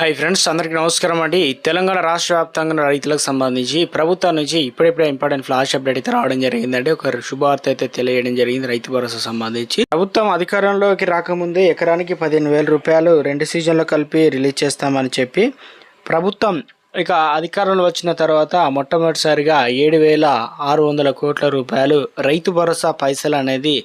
Hi friends అందరికీ నమస్కారం అండి. తెలంగాణ రాష్ట్ర వ్యాప్తంగా రైతులకు సంబంధించి ప్రభుత్వం నుంచి ఇప్పుడిప్పుడే ఇంపార్టెంట్ ఫ్లాష్ అప్డేట్ అయితే రావడం జరిగిందండి. ఒక శుభవార్త అయితే తెలియడం జరిగింది రైతు భరోసా సంబంధించి. ప్రభుత్వం అధికారంలోకి రాకముందే ఎకరానికి పదిహేను వేల రూపాయలు రెండు సీజన్లు కలిపి రిలీజ్ చేస్తామని చెప్పి ప్రభుత్వం ఇక అధికారంలో వచ్చిన తర్వాత మొట్టమొదటిసారిగా ఏడు వేల ఆరు వందల కోట్ల రూపాయలు రైతు భరోసా పైసలు అనేది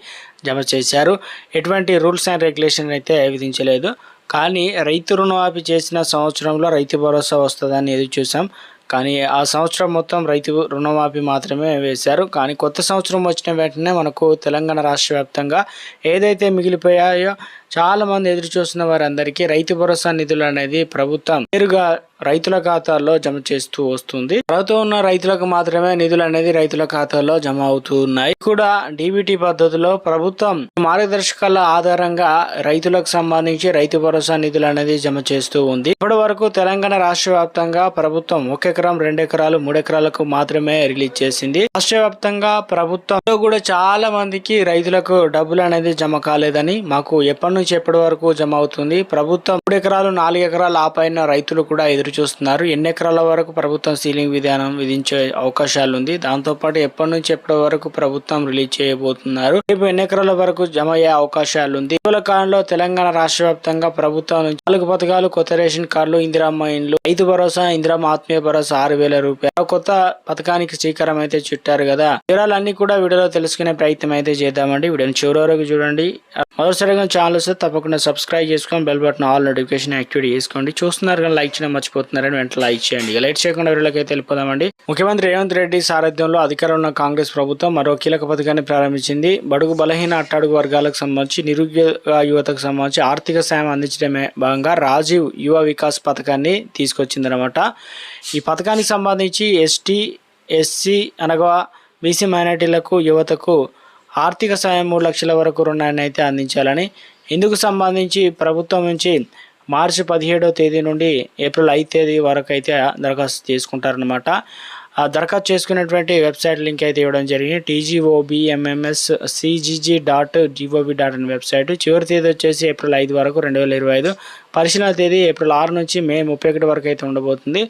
జమ చేశారు. ఎటువంటి రూల్స్ అండ్ రెగ్యులేషన్ అయితే విధించలేదు. కానీ రైతు రుణమాఫీ చేసిన సంవత్సరంలో రైతు భరోసా వస్తుందని ఎదురు చూసాం కానీ ఆ సంవత్సరం మొత్తం రైతు రుణమాఫీ మాత్రమే వేశారు. కానీ కొత్త సంవత్సరం వచ్చిన వెంటనే మనకు తెలంగాణ రాష్ట్ర వ్యాప్తంగా ఏదైతే మిగిలిపోయాయో చాలా మంది ఎదురు చూస్తున్న వారందరికీ రైతు భరోసా నిధులు అనేది ప్రభుత్వం నేరుగా రైతుల ఖాతాల్లో జమ చేస్తూ వస్తుంది. అర్హత ఉన్న రైతులకు మాత్రమే నిధులు అనేది రైతుల ఖాతాల్లో జమ అవుతూ ఉన్నాయి. కూడా డిబిటి పద్ధతిలో ప్రభుత్వం మార్గదర్శకాల ఆధారంగా రైతులకు సంబంధించి రైతు భరోసా నిధులు అనేది జమ చేస్తూ ఉంది. ఇప్పటి వరకు తెలంగాణ రాష్ట్ర వ్యాప్తంగా ప్రభుత్వం ఒక ఎకరం రెండు ఎకరాలు మూడు ఎకరాలకు మాత్రమే రిలీజ్ చేసింది. రాష్ట్ర వ్యాప్తంగా ప్రభుత్వంలో కూడా చాలా మందికి రైతులకు డబ్బులు అనేది జమ కాలేదని మాకు ఎప్పటి నుంచి ఎప్పటి వరకు జమ అవుతుంది. ప్రభుత్వం మూడు ఎకరాలు నాలుగు ఎకరాలు ఆ రైతులు కూడా ఎదురు చూస్తున్నారు. ఎన్ని ఎకరాల వరకు ప్రభుత్వం సీలింగ్ విధానం విధించే అవకాశాలు ఉంది దాంతో పాటు ఎప్పటి నుంచి ఎప్పటి వరకు ప్రభుత్వం రిలీజ్ చేయబోతున్నారు? రేపు ఎన్ని ఎకరాల వరకు జమ అయ్యే అవకాశాలు ఉంది ఇటీవల కాలంలో తెలంగాణ రాష్ట్ర వ్యాప్తంగా ప్రభుత్వం నుంచి నాలుగు పథకాలు కొత్త రేషన్ కార్డులు ఇందిరామ్మ ఇండ్లు రైతు భరోసా ఇందిరామ్మ ఆత్మీయ భరోసా ఆరు వేల రూపాయలు. కొత్త పథకానికి శ్రీకారం అయితే చుట్టారు కదా. వివరాలన్నీ కూడా వీడియోలో తెలుసుకునే ప్రయత్నం అయితే చేద్దామండి. వీడియోని చివరి వరకు చూడండి. మొదటిసారిగా ఛానల్ వస్తే తప్పకుండా సబ్స్క్రైబ్ చేసుకొని bell button all notification activate చేసుకోండి. చూస్తున్నారు కానీ లైక్ చేయడం మర్చిపోతున్నారని వెంటనే లైక్ చేయండి. లైట్ చేయకుండా వీడియోకి అయితే వెళ్ళిపోదామండి. ముఖ్యమంత్రి రేవంత్ రెడ్డి సారథ్యంలో అధికారంలో ఉన్న కాంగ్రెస్ ప్రభుత్వం మరో కీలక పథకాన్ని ప్రారంభించింది. బడుగు బలహీన అట్టాడుగు వర్గాలకు సంబంధించి నిరుద్యోగ యువతకు సంబంధించి ఆర్థిక సాయం అందించడమే భాగంగా రాజీవ్ యువ వికాస్ పథకాన్ని తీసుకొచ్చిందనమాట ఈ పథకానికి సంబంధించి ఎస్టీ ఎస్సీ అనగా బీసీ మైనార్టీలకు యువతకు ఆర్థిక సాయం మూడు లక్షల వరకు రుణాన్ని అయితే అందించాలని ఇందుకు సంబంధించి ప్రభుత్వం నుంచి మార్చి పదిహేడో తేదీ నుండి ఏప్రిల్ ఐదు తేదీ వరకు అయితే దరఖాస్తు చేసుకుంటారనమాట ఆ దరఖాస్తు చేసుకున్నటువంటి వెబ్సైట్ లింక్ అయితే ఇవ్వడం జరిగింది. TGOBMMS CGG dot GOB dot అనే వెబ్సైట్. చివరి తేదీ వచ్చేసి ఏప్రిల్ ఐదు వరకు రెండు వేల ఇరవై ఐదు. పరిశీలన తేదీ ఏప్రిల్ ఆరు నుంచి మే ముప్పై ఒకటి వరకు అయితే ఉండబోతుంది.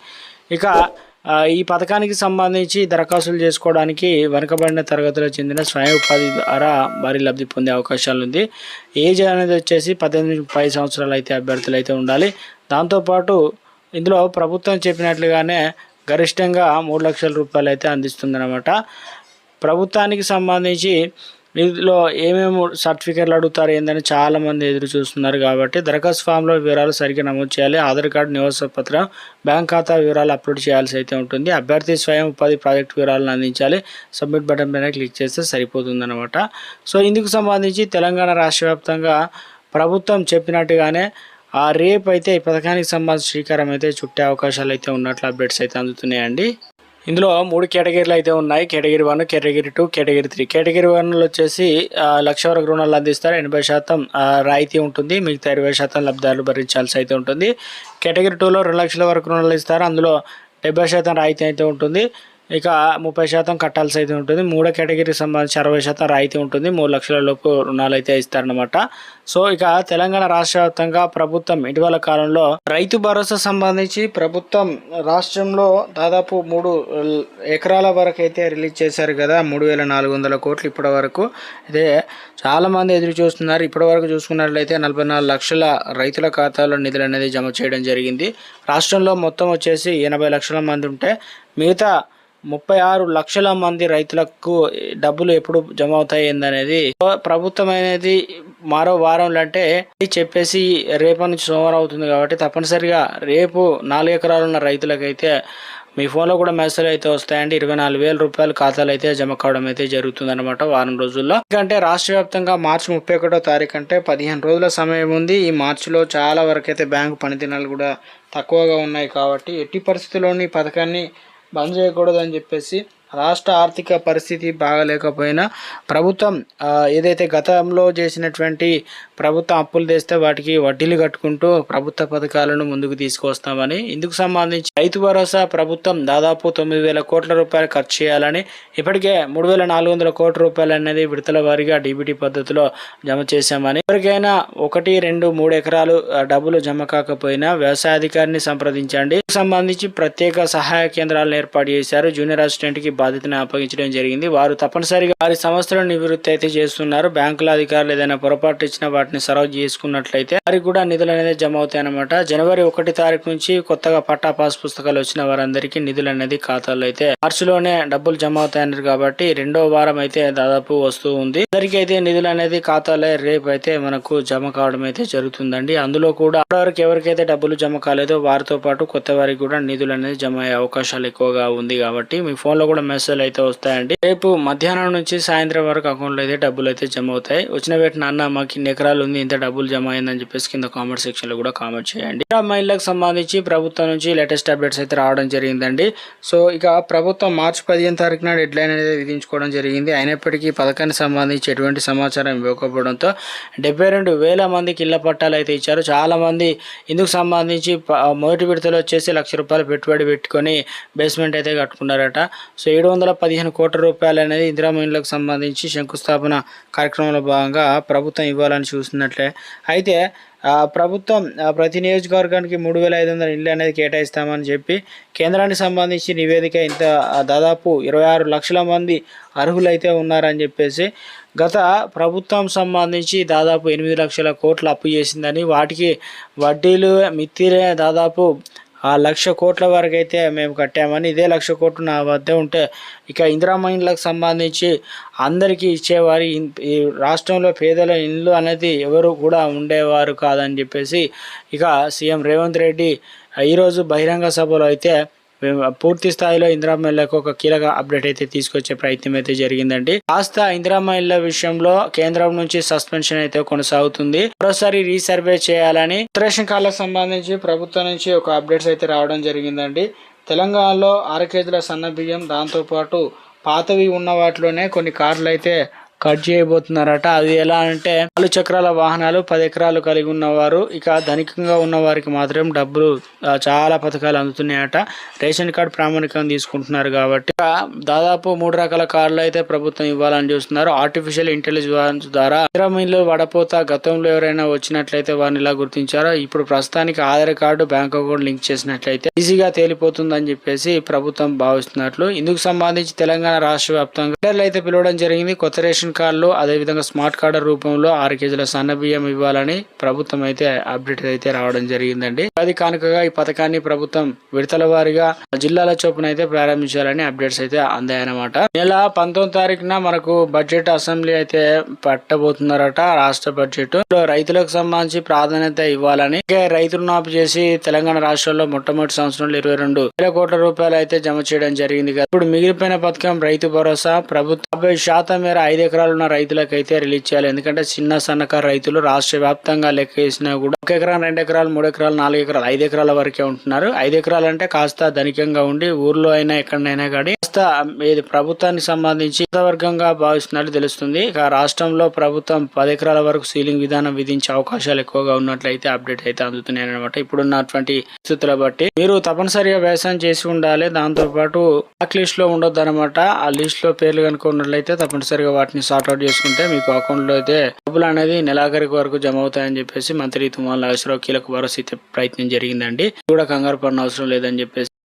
ఇక ఈ పథకానికి సంబంధించి దరఖాస్తులు చేసుకోవడానికి వెనుకబడిన తరగతులకు చెందిన స్వయం ఉపాధి ద్వారా భారీ లబ్ధి పొందే అవకాశాలు ఉంది. ఏజ్ అనేది వచ్చేసి పద్దెనిమిది పై సంవత్సరాలు అయితే అభ్యర్థులు అయితే ఉండాలి. దాంతోపాటు ఇందులో ప్రభుత్వం చెప్పినట్లుగానే గరిష్టంగా మూడు లక్షల రూపాయలు అయితే అందిస్తుందన్నమాట. ప్రభుత్వానికి సంబంధించి ఇందులో ఏమేమి సర్టిఫికేట్లు అడుగుతారు ఏందని చాలా మంది ఎదురు చూస్తున్నారు కాబట్టి దరఖాస్తు ఫామ్లో వివరాలు సరిగ్గా నమోదు చేయాలి. ఆధార్ కార్డు నివాస పత్రం బ్యాంక్ ఖాతా వివరాలు అప్లోడ్ చేయాల్సి అయితే ఉంటుంది. అభ్యర్థి స్వయం ఉపాధి ప్రాజెక్ట్ వివరాలను అందించాలి. సబ్మిట్ బటన్ పైన క్లిక్ చేస్తే సరిపోతుందన్నమాట. సో ఇందుకు సంబంధించి తెలంగాణ రాష్ట్ర వ్యాప్తంగా ప్రభుత్వం చెప్పినట్టుగానే ఆ రేపు అయితే ఈ పథకానికి సంబంధించి శ్రీకారం అయితే చుట్టే అవకాశాలు అయితే ఉన్నట్లు అప్డేట్స్ అయితే అందుతున్నాయండి. ఇందులో మూడు కేటగిరీలు అయితే ఉన్నాయి. Category one category two category three. Category వన్లో వచ్చేసి లక్ష వరకు రుణాలు అందిస్తారు. ఎనభై శాతం రాయితీ ఉంటుంది. మిగతా ఇరవై శాతం లబ్ధాలు భరించాల్సి అయితే ఉంటుంది. కేటగిరీ టూలో రెండు లక్షల వరకు రుణాలు ఇస్తారు. అందులో డెబ్బై శాతం రాయితీ అయితే ఉంటుంది. ఇక ముప్పై శాతం కట్టాల్సి అయితే ఉంటుంది. మూడో కేటగిరీకి సంబంధించి అరవై శాతం రాయితీ ఉంటుంది. మూడు లక్షల లోపు రుణాలు అయితే ఇస్తారనమాట సో ఇక తెలంగాణ రాష్ట్ర వ్యాప్తంగా ప్రభుత్వం ఇటీవల కాలంలో రైతు భరోసా సంబంధించి ప్రభుత్వం రాష్ట్రంలో దాదాపు మూడు ఎకరాల వరకు అయితే రిలీజ్ చేశారు కదా. మూడు వేల నాలుగు వందల కోట్లు ఇప్పటి వరకు. అయితే చాలా మంది ఎదురు చూస్తున్నారు. ఇప్పటి వరకు చూసుకున్నట్లయితే నలభై నాలుగు లక్షల రైతుల ఖాతాలో నిధులు అనేది జమ చేయడం జరిగింది. రాష్ట్రంలో మొత్తం వచ్చేసి ఎనభై లక్షల మంది ఉంటే మిగతా ముప్పై ఆరు లక్షల మంది రైతులకు డబ్బులు ఎప్పుడు జమ అవుతాయి ఏందనేది. ప్రభుత్వం అనేది మరో వారంలో అంటే చెప్పేసి రేపు నుంచి సోమవారం అవుతుంది కాబట్టి తప్పనిసరిగా రేపు నాలుగు ఎకరాలు ఉన్న రైతులకైతే మీ ఫోన్లో కూడా మెసేజ్ అయితే వస్తాయండి. ఇరవై నాలుగు వేల రూపాయల ఖాతాలు అయితే జమ కావడం అయితే జరుగుతుంది అనమాట వారం రోజుల్లో. ఎందుకంటే రాష్ట్ర వ్యాప్తంగా మార్చి ముప్పై ఒకటో తారీఖు అంటే పదిహేను రోజుల సమయం ఉంది. ఈ మార్చిలో చాలా వరకు అయితే బ్యాంకు పనిదినాలు కూడా తక్కువగా ఉన్నాయి కాబట్టి ఎట్టి పరిస్థితుల్లోని పథకాన్ని బంద్ చేయకూడదని చెప్పేసి రాష్ట్ర ఆర్థిక పరిస్థితి బాగాలేకపోయినా ప్రభుత్వం ఏదైతే గతంలో చేసినటువంటి ప్రభుత్వం అప్పులు తెస్తే వాటికి వడ్డీలు కట్టుకుంటూ ప్రభుత్వ పథకాలను ముందుకు తీసుకొస్తామని ఇందుకు సంబంధించి రైతు భరోసా ప్రభుత్వం దాదాపు తొమ్మిది వేల కోట్ల రూపాయలు ఖర్చు చేయాలని ఇప్పటికే మూడు వేల నాలుగు వందల కోట్ల రూపాయలు అనేది విడతల వారీగా డీబీటీ పద్ధతిలో జమ చేశామని ఎవరికైనా ఒకటి రెండు మూడు ఎకరాలు డబ్బులు జమ కాకపోయినా వ్యవసాయ అధికారిని సంప్రదించండి సంబంధించి ప్రత్యేక సహాయ కేంద్రాలను ఏర్పాటు చేశారు. జూనియర్ అసిస్టెంట్కి బాధ్యతను అప్పగించడం జరిగింది. వారు తప్పనిసరిగా వారి సంస్థలను నివృత్తి అయితే చేస్తున్నారు. బ్యాంకుల అధికారులు ఏదైనా పొరపాటు ఇచ్చినా వాటిని సర్వ్ చేసుకున్నట్లయితే వారికి కూడా నిధులు అనేది జమ అవుతాయి అనమాట జనవరి ఒకటి తారీఖు నుంచి కొత్తగా పట్టా పాస్ పుస్తకాలు వచ్చిన వారందరికీ నిధులు అనేది ఖాతాలో అయితే మార్చిలోనే డబ్బులు జమ అవుతాయన్నారు కాబట్టి రెండో వారం అయితే దాదాపు వస్తూ ఉంది. అందరికీ అయితే నిధులు అనేది ఖాతాలో రేపు అయితే మనకు జమ కావడం అయితే జరుగుతుందండి. అందులో కూడా ఆడవారికి ఎవరికైతే డబ్బులు జమ కాలేదో వారితో పాటు కొత్త వారికి కూడా నిధులు అనేది జమ అయ్యే అవకాశాలు ఎక్కువగా ఉంది కాబట్టి మీ ఫోన్లో కూడా మెసేజ్ అయితే వస్తాయండి. రేపు మధ్యాహ్నం నుంచి సాయంత్రం వరకు అకౌంట్లో అయితే డబ్బులు అయితే జమ అవుతాయి. వచ్చిన వెంటనే అన్న మాకు ఇన్ని ఎకరాలు ఉంది ఇంత డబ్బులు జమ అయిందని చెప్పేసి కింద కామెంట్ సెక్షన్లో కూడా కామెంట్ చేయండి. మహిళలకు సంబంధించి ప్రభుత్వం నుంచి లేటెస్ట్ అప్డేట్స్ అయితే రావడం జరిగిందండి. సో ఇక ప్రభుత్వం మార్చి పదిహేను తారీఖున డెడ్ లైన్ అనేది విధించుకోవడం జరిగింది. అయినప్పటికీ పథకానికి సంబంధించి ఎటువంటి సమాచారం ఇవ్వకపోవడంతో డెబ్బై రెండు వేల మందికి ఇళ్ళ పట్టాలు అయితే ఇచ్చారు. చాలా మంది ఇందుకు సంబంధించి మొదటి విడతలో వచ్చేసి లక్ష రూపాయలు పెట్టుబడి పెట్టుకొని బేస్మెంట్ అయితే కట్టుకున్నారట. సో ఏడు వందల పదిహేను కోట్ల రూపాయలు అనేది ఇందిరా మహిళలకు సంబంధించి శంకుస్థాపన కార్యక్రమంలో భాగంగా ప్రభుత్వం ఇవ్వాలని చూస్తున్నట్లే. అయితే ప్రభుత్వం ప్రతి నియోజకవర్గానికి మూడు వేల ఐదు వందల ఇళ్ళు అనేది కేటాయిస్తామని చెప్పి కేంద్రానికి సంబంధించి నివేదిక ఇంత దాదాపు ఇరవై ఆరు లక్షల మంది అర్హులైతే ఉన్నారని చెప్పేసి గత ప్రభుత్వం సంబంధించి దాదాపు ఎనిమిది లక్షల కోట్లు అప్పు చేసిందని వాటికి వడ్డీలు మిత్తిరే దాదాపు ఆ లక్ష కోట్ల వరకు అయితే మేము కట్టామని ఇదే లక్ష కోట్లు నా వద్ద ఉంటే ఇక ఇందిరా మహిళలకు సంబంధించి అందరికీ ఇచ్చేవారు ఈ రాష్ట్రంలో పేదల ఇల్లు అనేది ఎవరు కూడా ఉండేవారు కాదని చెప్పేసి ఇక సీఎం రేవంత్ రెడ్డి ఈరోజు బహిరంగ సభలో అయితే మేము పూర్తి స్థాయిలో ఇందిరామ్మ ఒక కీలక అప్డేట్ అయితే తీసుకొచ్చే ప్రయత్నం అయితే జరిగిందండి. కాస్త ఇందిరామ్మ విషయంలో కేంద్రం నుంచి సస్పెన్షన్ అయితే కొనసాగుతుంది. మరోసారి రీసర్వే చేయాలని ఉత్తరేషన్ కాలకు సంబంధించి ప్రభుత్వం నుంచి ఒక అప్డేట్స్ అయితే రావడం జరిగిందండి. తెలంగాణలో ఆరు కేజీల సన్న బియ్యం దాంతోపాటు పాతవి ఉన్న వాటిలోనే కొన్ని కార్లు అయితే కట్ చేయబోతున్నారట. అది ఎలా అంటే నాలుగు చక్రాల వాహనాలు పది ఎకరాలు కలిగి ఉన్నవారు ఇక ధనికంగా ఉన్న వారికి మాత్రం డబ్బులు చాలా పథకాలు అందుతున్నాయట. రేషన్ కార్డు ప్రామాణికంగా తీసుకుంటున్నారు కాబట్టి దాదాపు మూడు రకాల కార్లు అయితే ప్రభుత్వం ఇవ్వాలని చూస్తున్నారు. ఆర్టిఫిషియల్ ఇంటెలిజెన్స్ ద్వారా గ్రామీణలో వడపోత గతంలో ఎవరైనా వచ్చినట్లయితే వారిని ఇలా గుర్తించారో ఇప్పుడు ప్రస్తుతానికి Aadhaar card bank account link చేసినట్లయితే ఈజీగా తేలిపోతుందని చెప్పేసి ప్రభుత్వం భావిస్తున్నట్లు. ఇందుకు సంబంధించి తెలంగాణ రాష్ట్ర వ్యాప్తంగా అయితే పిలవడం జరిగింది. కొత్త రేషన్ కార్డులు అదేవిధంగా స్మార్ట్ కార్డు రూపంలో ఆరు కేజీల సన్న బియ్యం ఇవ్వాలని ప్రభుత్వం అయితే అప్డేట్ అయితే రావడం జరిగిందండి. అది కానుకగా ఈ పథకాన్ని ప్రభుత్వం విడతల వారీగా జిల్లాల చొప్పున అయితే ప్రారంభించాలని అప్డేట్స్ అయితే అందాయన్నమాట. నెల పంతొమ్మిది తారీఖున మనకు బడ్జెట్ అసెంబ్లీ అయితే పట్టబోతున్నారట రాష్ట్ర బడ్జెట్. లో రైతులకు సంబంధించి ప్రాధాన్యత ఇవ్వాలని రైతులు నాపు చేసి తెలంగాణ రాష్ట్రంలో మొట్టమొదటి సంవత్సరంలో ఇరవై రెండు వేల కోట్ల రూపాయలు అయితే జమ చేయడం జరిగింది కదా. ఇప్పుడు మిగిలిపోయిన పథకం రైతు భరోసా ప్రభుత్వం యాభై శాతం మేర ఐదు ఎకరాలు ఉన్న రైతులకు అయితే రిలీజ్ చేయాలి. ఎందుకంటే చిన్న సన్నకారు రైతులు రాష్ట్ర వ్యాప్తంగా లెక్క వేసినా కూడా ఒక ఎకరం రెండు ఎకరాలు మూడు ఎకరాలు నాలుగు ఎకరాలు ఐదు ఎకరాల వరకే ఉంటున్నారు. ఐదు ఎకరాలు అంటే కాస్త ధనికంగా ఉండి ఊర్లో అయినా ఎక్కడైనా కానీ కాస్త ఇది ప్రభుత్వానికి సంబంధించి వర్గంగా భావిస్తున్నట్లు తెలుస్తుంది. ఇక రాష్ట్రంలో ప్రభుత్వం పది ఎకరాల వరకు సీలింగ్ విధానం విధించే అవకాశాలు ఎక్కువగా ఉన్నట్లయితే అప్డేట్ అయితే అందుతున్నాయి అనమాట ఇప్పుడున్నటువంటి పరిస్థితుల బట్టి మీరు తప్పనిసరిగా వ్యవసాయం చేసి ఉండాలి. దాంతో పాటు బ్లాక్ లిస్ట్లో ఉండొద్దు అనమాట ఆ లిస్ట్లో పేర్లు కనుక ఉన్నట్లయితే తప్పనిసరిగా వాటిని సార్ట్అవుట్ చేసుకుంటే మీకు అకౌంట్లో అయితే డబ్బులు అనేది నెలాఖరికి వరకు జమ అవుతాయని చెప్పేసి మంత్రి తుమ్మల నాగేశ్వరరావు కీలక భరోసా అయితే ప్రయత్నం జరిగిందండి. కూడా కంగారు పడిన అవసరం లేదని చెప్పేసి